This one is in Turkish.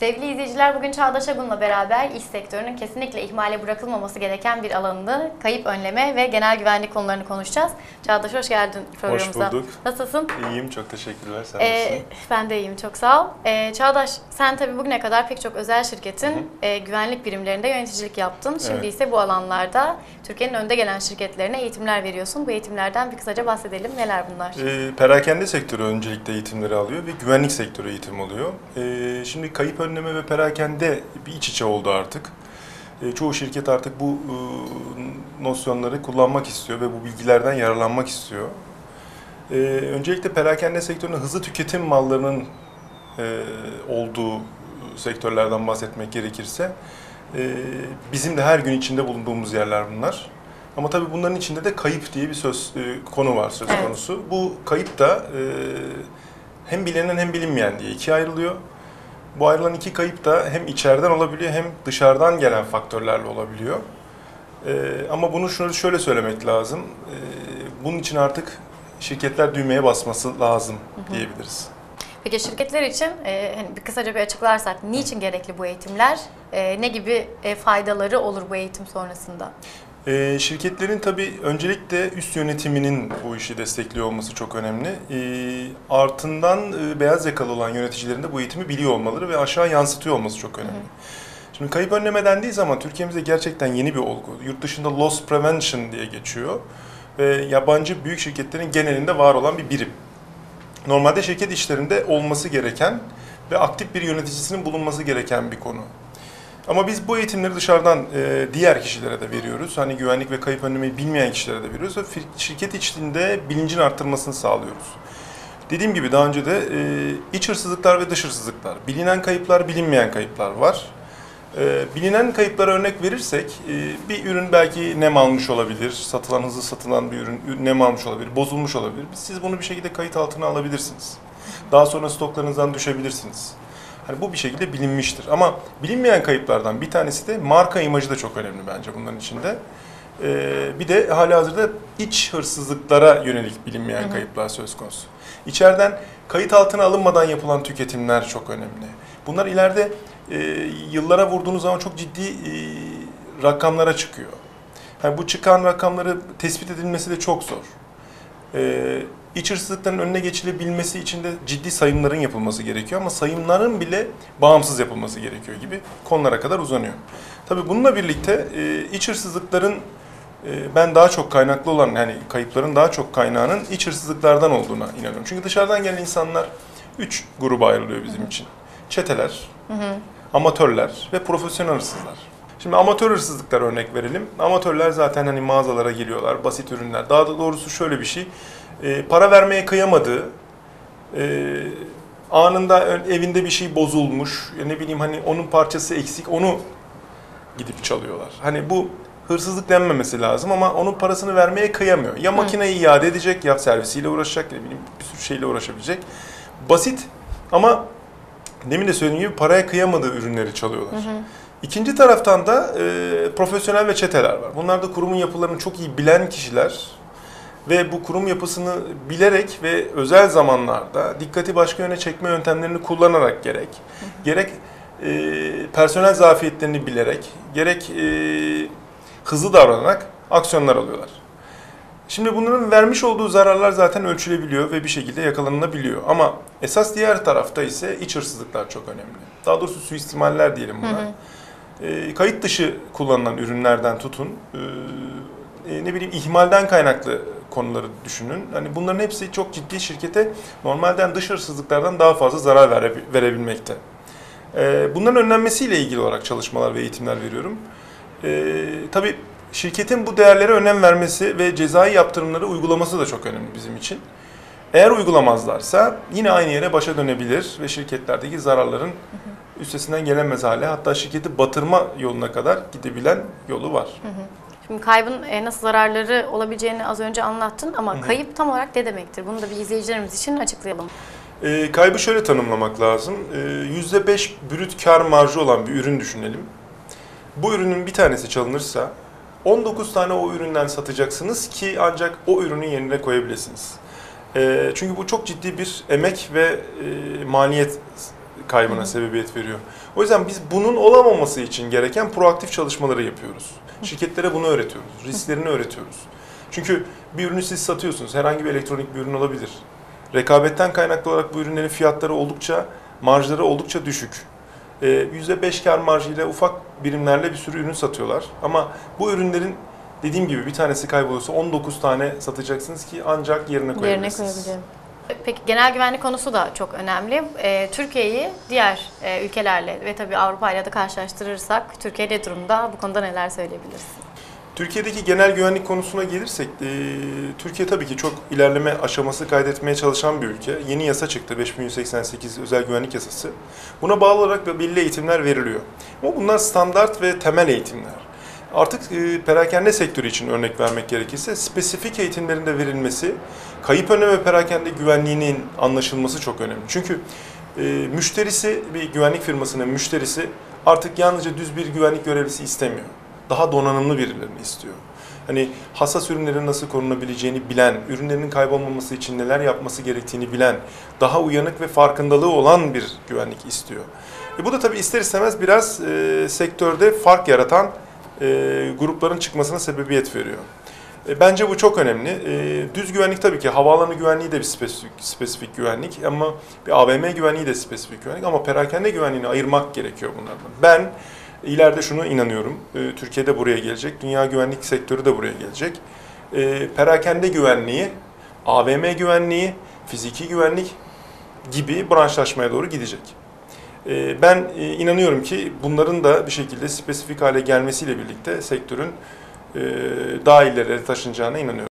Sevgili izleyiciler bugün Çağdaş Agun'la beraber iş sektörünün kesinlikle ihmale bırakılmaması gereken bir alanını kayıp önleme ve genel güvenlik konularını konuşacağız. Çağdaş hoş geldin programımıza. Hoş bulduk. Nasılsın? İyiyim, çok teşekkürler. Sen Ee, nasılsın? ben de iyiyim çok sağ ol. Ee, Çağdaş sen tabii bugüne kadar pek çok özel şirketin e, güvenlik birimlerinde yöneticilik yaptın. Şimdi Evet. ise bu alanlarda Türkiye'nin önde gelen şirketlerine eğitimler veriyorsun. Bu eğitimlerden bir kısaca bahsedelim. Neler bunlar? Ee, perakende sektörü öncelikle eğitimleri alıyor ve güvenlik sektörü eğitim alıyor. Ee, şimdi kayıp önleme ve perakende bir iç içe oldu artık. Ee, çoğu şirket artık bu e, nosyonları kullanmak istiyor ve bu bilgilerden yararlanmak istiyor. Ee, öncelikle perakende sektörünün hızlı tüketim mallarının e, olduğu sektörlerden bahsetmek gerekirse e, bizim de her gün içinde bulunduğumuz yerler bunlar. Ama tabii bunların içinde de kayıp diye bir söz e, konu var söz Evet. konusu. Bu kayıp da e, hem bilinen hem bilinmeyen diye ikiye ayrılıyor. Bu ayrılan iki kayıp da hem içeriden olabiliyor hem dışarıdan gelen faktörlerle olabiliyor. E, ama bunu şunu şöyle söylemek lazım. E, bunun için artık şirketler düğmeye basması lazım diyebiliriz. Peki şirketler için e, hani bir kısaca bir açıklarsak niçin gerekli bu eğitimler? E, ne gibi e, faydaları olur bu eğitim sonrasında? Ee, şirketlerin tabii öncelikle üst yönetiminin bu işi destekliyor olması çok önemli. Ee, ardından e, beyaz yakalı olan yöneticilerin de bu eğitimi biliyor olmaları ve aşağı yansıtıyor olması çok önemli. Şimdi kayıp önleme dendiği zaman Türkiye'mizde gerçekten yeni bir olgu. Yurt dışında loss prevention diye geçiyor ve yabancı büyük şirketlerin genelinde var olan bir birim. Normalde şirket işlerinde olması gereken ve aktif bir yöneticisinin bulunması gereken bir konu. Ama biz bu eğitimleri dışarıdan e, diğer kişilere de veriyoruz. Hani güvenlik ve kayıp önlemeyi bilmeyen kişilere de veriyoruz ve şirket içinde bilincin arttırmasını sağlıyoruz. Dediğim gibi daha önce de e, iç hırsızlıklar ve dış hırsızlıklar, bilinen kayıplar, bilinmeyen kayıplar var. E, bilinen kayıplara örnek verirsek, e, bir ürün belki nem almış olabilir, satılan hızlı satılan bir ürün nem almış olabilir, bozulmuş olabilir. Siz bunu bir şekilde kayıt altına alabilirsiniz. Daha sonra stoklarınızdan düşebilirsiniz. Hani bu bir şekilde bilinmiştir. Ama bilinmeyen kayıplardan bir tanesi de marka imajı da çok önemli bence bunların içinde. Ee, bir de hali hazırda iç hırsızlıklara yönelik bilinmeyen kayıplar söz konusu. İçeriden kayıt altına alınmadan yapılan tüketimler çok önemli. Bunlar ileride e, yıllara vurduğunuz zaman çok ciddi e, rakamlara çıkıyor. Yani bu çıkan rakamları tespit edilmesi de çok zor. Ee, iç hırsızlıkların önüne geçilebilmesi için de ciddi sayımların yapılması gerekiyor ama sayımların bile bağımsız yapılması gerekiyor gibi konulara kadar uzanıyor. Tabii bununla birlikte e, iç hırsızlıkların e, ben daha çok kaynaklı olan yani kayıpların daha çok kaynağının iç hırsızlıklardan olduğuna inanıyorum. Çünkü dışarıdan gelen insanlar üç gruba ayrılıyor bizim için. Çeteler, amatörler ve profesyonel hırsızlar. Şimdi amatör hırsızlıklar örnek verelim. Amatörler zaten hani mağazalara giriyorlar, basit ürünler. Daha da doğrusu şöyle bir şey, e, para vermeye kıyamadığı, e, anında evinde bir şey bozulmuş, ya ne bileyim hani onun parçası eksik, onu gidip çalıyorlar. Hani bu hırsızlık denmemesi lazım ama onun parasını vermeye kıyamıyor. Ya makineyi iade edecek, ya servisiyle uğraşacak, ne bileyim bir sürü şeyle uğraşabilecek. Basit ama demin de söylediğim gibi paraya kıyamadığı ürünleri çalıyorlar. İkinci taraftan da e, profesyonel ve çeteler var. Bunlar da kurumun yapılarını çok iyi bilen kişiler ve bu kurum yapısını bilerek ve özel zamanlarda dikkati başka yöne çekme yöntemlerini kullanarak gerek, gerek e, personel zafiyetlerini bilerek, gerek e, hızlı davranarak aksiyonlar alıyorlar. Şimdi bunların vermiş olduğu zararlar zaten ölçülebiliyor ve bir şekilde yakalanabiliyor. Ama esas diğer tarafta ise iç hırsızlıklar çok önemli. Daha doğrusu suistimaller diyelim buna. E, kayıt dışı kullanılan ürünlerden tutun, e, e, ne bileyim ihmalden kaynaklı konuları düşünün. Hani bunların hepsi çok ciddi şirkete normalden dış hırsızlıklardan daha fazla zarar vere, verebilmekte. E, bunların önlenmesiyle ilgili olarak çalışmalar ve eğitimler veriyorum. E, tabii şirketin bu değerlere önem vermesi ve cezai yaptırımları uygulaması da çok önemli bizim için. Eğer uygulamazlarsa yine aynı yere başa dönebilir ve şirketlerdeki zararların üstesinden gelemez hale hatta şirketi batırma yoluna kadar gidebilen yolu var. Şimdi kaybın e, nasıl zararları olabileceğini az önce anlattın ama kayıp tam olarak ne demektir? Bunu da bir izleyicilerimiz için açıklayalım. E, kaybı şöyle tanımlamak lazım. E, %5 brüt kar marjı olan bir ürün düşünelim. Bu ürünün bir tanesi çalınırsa 19 tane o üründen satacaksınız ki ancak o ürünün yerine koyabilirsiniz. E, çünkü bu çok ciddi bir emek ve e, maliyet kaybına sebebiyet veriyor. O yüzden biz bunun olamaması için gereken proaktif çalışmaları yapıyoruz. Şirketlere bunu öğretiyoruz, risklerini öğretiyoruz. Çünkü bir ürünü siz satıyorsunuz, herhangi bir elektronik bir ürün olabilir. Rekabetten kaynaklı olarak bu ürünlerin fiyatları oldukça, marjları oldukça düşük. Ee, %5 kar marjıyla ufak birimlerle bir sürü ürün satıyorlar. Ama bu ürünlerin dediğim gibi bir tanesi kaybolursa 19 tane satacaksınız ki ancak yerine Yerine koyabilirsiniz. koyabilirim. Peki genel güvenlik konusu da çok önemli. Ee, Türkiye'yi diğer e, ülkelerle ve tabii Avrupa ile de karşılaştırırsak Türkiye ne durumda? Bu konuda neler söyleyebilirsin? Türkiye'deki genel güvenlik konusuna gelirsek, e, Türkiye tabii ki çok ilerleme aşaması kaydetmeye çalışan bir ülke. Yeni yasa çıktı, 5188 Özel Güvenlik Yasası. Buna bağlı olarak belli eğitimler veriliyor. Ama bunlar standart ve temel eğitimler. Artık e, perakende sektörü için örnek vermek gerekirse spesifik eğitimlerin de verilmesi, kayıp önleme perakende güvenliğinin anlaşılması çok önemli. Çünkü e, müşterisi, bir güvenlik firmasının müşterisi artık yalnızca düz bir güvenlik görevlisi istemiyor daha donanımlı birilerini istiyor. Hani hassas ürünlerin nasıl korunabileceğini bilen, ürünlerinin kaybolmaması için neler yapması gerektiğini bilen, daha uyanık ve farkındalığı olan bir güvenlik istiyor. E bu da tabii ister istemez biraz e, sektörde fark yaratan e, grupların çıkmasına sebebiyet veriyor. E, bence bu çok önemli. E, düz güvenlik tabii ki havaalanı güvenliği de bir spesifik, spesifik güvenlik ama bir AVM güvenliği de spesifik güvenlik ama perakende güvenliğini ayırmak gerekiyor bunlardan. Ben İleride şunu inanıyorum, e, Türkiye'de buraya gelecek, dünya güvenlik sektörü de buraya gelecek. E, Perakende güvenliği, AVM güvenliği, fiziki güvenlik gibi branşlaşmaya doğru gidecek. E, Ben e, inanıyorum ki bunların da bir şekilde spesifik hale gelmesiyle birlikte sektörün e, daha ileri taşınacağına inanıyorum.